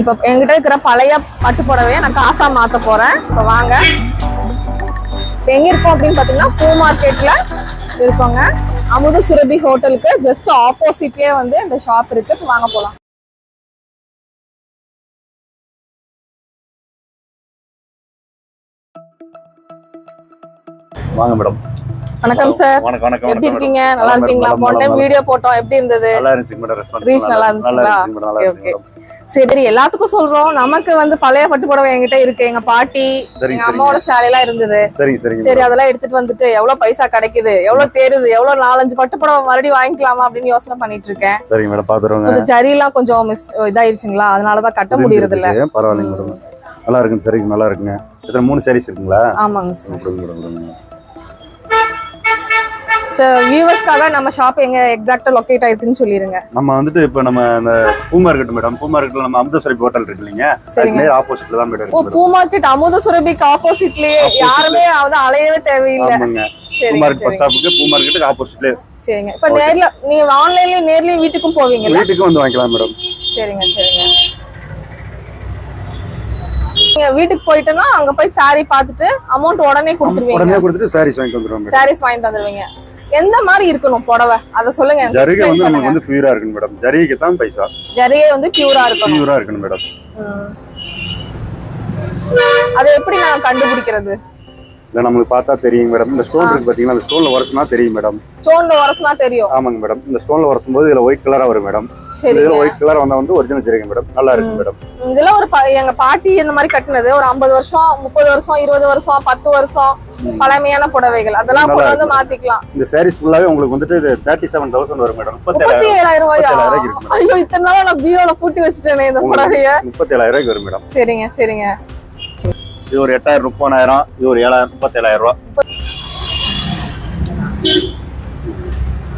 இப்போ என்கிட்ட இருக்கிற பழைய பட்டு புடவைய நான் காசா மாத்த போறேன். இப்போ வாங்க. எங்க இருக்கோம் அப்படின்னு பாத்தீங்கன்னா பூ மார்க்கெட்ல இருக்கோங்க. அமுது சுரபி ஹோட்டலுக்கு ஜஸ்ட் ஆப்போசிட்லயே வந்து இந்த ஷாப் இருக்கு. வாங்க போலாம். வாங்க மேடம் வணக்கம் சார் வணக்கம் வணக்கம் எப்படி இருக்கீங்க. நல்லா இருக்கீங்களா? போன டைம். வீடியோ போட்டோம். எப்படி இருந்தது? நல்லா இருந்துச்சு மேடம் ரெஸ்பான்ஸ் ரீச் நல்லா இருந்துச்சுங்களா? ஓகே ஓகே சரி எல்லாத்துக்கும் சொல்றோம். நமக்கு வந்து பழைய பட்டு புடவை என்கிட்ட இருக்கு. எங்க பாட்டி எங்க அம்மாவோட சேலை எல்லாம் இருந்தது. சரி அதெல்லாம் எடுத்துட்டு வந்துட்டு எவ்வளவு பைசா கிடைக்குது? எவ்வளவு தேருது? எவ்வளவு நாலஞ்சு பட்டு புடவை மறுபடியும் வாங்கிக்கலாமா அப்படின்னு யோசனை பண்ணிட்டு இருக்கேன். சரிங்க மேடம் பாத்துருவாங்க கொஞ்சம் ஜரி எல்லாம் கொஞ்சம் மிஸ் இதாயிருச்சுங்களா? அதனாலதான் கட்ட முடியறது இல்ல பரவாயில்லைங்க நல்லா இருக்குங்க சரிங்க நல்லா இருக்குங்க. எத்தனை மூணு சாரீஸ் இருக்குங்களா? ஆமாங்க சார் சார் வியூவர்ஸ்க்காக நம்ம ஷாப் எங்க எக்ஸாக்டா லொகேட் ஆயிருக்குன்னு சொல்லிருங்க. நம்ம வந்துட்டு இப்போ நம்ம அந்த பூ மார்க்கெட் மேடம் பூ மார்க்கெட்ல நம்ம அமுதஸ்வரி ஹோட்டல் இருக்கு இல்லைங்க? சரிங்க. ஆப்போசிட்ல தான் மேடம் ஓ பூ மார்க்கெட் அமுத சுரபிக்கு ஆப்போசிட்லயே யாருமே வந்து அலையவே தேவையில்லை. பூ சரிங்க மார்க்கெட் பஸ் சரிங்க. ஸ்டாப்புக்கு பூ மார்க்கெட்டுக்கு ஆப்போசிட்ல சரிங்க. இப்ப நேர்ல நீங்க ஆன்லைன்லயும் நேர்லயும் வீட்டுக்கும் போவீங்கல்ல? வீட்டுக்கு வந்து வாங்கிக்கலாம் மேடம் சரிங்க சரிங்க. நீங்க வீட்டுக்கு போயிட்டோம்னா அங்க போய் saree பார்த்துட்டு அமௌண்ட் உடனே கொடுத்துருவீங்க. உடனே கொடுத்துட்டு சாரீஸ் வாங்கிட்டு வந்துருவோம் மேடம் சாரீஸ் வாங்கிட்டு வந்துருவீங்க. எந்த மாதிரி இருக்கணும் புடவை? அத சொல்லுங்க ஜரிகை வந்து நமக்கு வந்து ஃபியூரா இருக்கணும் மேடம் ஜரிகைக்கு தான் பைசா. ஜரிகை வந்து பியூரா இருக்கணும். ஃபியூரா இருக்கணும் மேடம். அதை எப்படி நான் கண்டுபிடிக்கிறது? இல்லை நம்மளுக்கு பார்த்தா தெரியும் மேடம். இந்த ஸ்டோன் இருக்கு பாத்தீங்களா அந்த ஸ்டோன்ல உரசுனா தெரியும் மேடம். ஸ்டோன்ல உரசுனா தெரியும். ஆமாங்க மேடம். இந்த ஸ்டோன்ல உரசும் போது இதுல ஒயிட் கலரா வரும் மேடம். இதுல ஒயிட் கலர் வந்தா வந்து ஒரிஜினல் ஜரிகை மேடம். நல்லா இருக்கு மேடம். ம், இதெல்லாம் ஒரு எங்க பாட்டி இந்த மாதிரி கட்டினது. ஒரு ஐம்பது வருஷம் முப்பது வருஷம் இருபது வருஷம் பத்து வருஷம் பழமையான புடவைகள். அதெல்லாம் கொண்டு வந்து. மாத்திக்கலாம். இந்த சாரீஸ் ஃபுல்லாவே உங்களுக்கு வந்துட்டு இது தேர்ட்டி செவன் தௌசண்ட் வரும் மேடம். முப்பத்தி ஏழாயிரம் ரூபாயா? ஐயோ இத்தனை நாளா நான் பீரோல பூட்டி வச்சுட்டேனே இந்த புடவைய. முப்பத்தேழாயிரம் ரூபாய்க்கு வரும் மேடம். சரிங்க சரிங்க. இது ஒரு எட்டாயிரம் முப்பதாயிரம் இது ஒரு ஏழாயிரம் முப்பத்தேழாயிரம் ரூபா.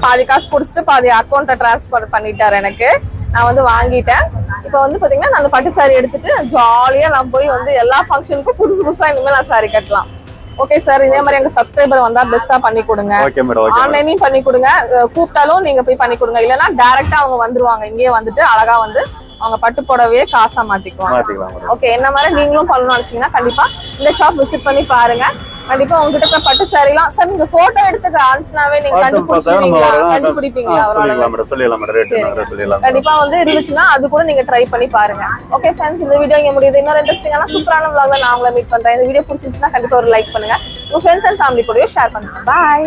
பாதி காசு குடிச்சிட்டு பாதி அக்கௌண்ட்டை டிரான்ஸ்ஃபர் பண்ணிட்டாரு எனக்கு. நான் வந்து வாங்கிட்டேன். இப்போ வந்து பாத்தீங்கன்னா நான் பட்டு சாரி எடுத்துட்டு ஜாலியா நான் போய் வந்து எல்லா ஃபங்க்ஷனுக்கும் புதுசு புதுசா இனிமேல் நான் சாரி கட்டலாம். ஓகே சார் இதே மாதிரி எங்க சப்ஸ்கிரைபர் வந்தா பெஸ்டா பண்ணி கொடுங்க. ஆன்லைனையும் பண்ணி கொடுங்க. கூப்பிட்டாலும் நீங்க போய் பண்ணி கொடுங்க. இல்லைன்னா டைரக்டா அவங்க வந்துருவாங்க. இங்கேயே வந்துட்டு அழகா வந்து அவங்க பட்டு புடவையே காசா மாத்திக்குவாங்க. ஓகே என்ன மாதிரி நீங்களும் பண்ணணும்னு நினைச்சீங்கன்னா கண்டிப்பா இந்த ஷாப் விசிட் பண்ணி பாருங்க. கண்டிப்பா உங்ககிட்ட இருக்க பட்டு சாரிலாம் சார் நீங்க போட்டோ எடுத்துக்க அனுப்புனாவே நீங்க வரலாம். கண்டுபிடிப்பீங்களா சொல்லிடலாம் கண்டிப்பா வந்து இருந்துச்சுன்னா அது கூட நீங்க ட்ரை பண்ணி பாருங்க. ஓகே ஃப்ரெண்ட்ஸ் இந்த வீடியோ இங்க முடியுது. இன்னொரு இன்ட்ரெஸ்டிங்கான சூப்பரான vlogல நான் உங்களை மீட் பண்றேன். இந்த வீடியோ பிடிச்சிருந்துச்சுன்னா கண்டிப்பா ஒரு லைக் பண்ணுங்க. உங்க ஃப்ரெண்ட்ஸ் அண்ட் ஃபேமிலி கூடயும் ஷேர் பண்ணுங்க. பாய்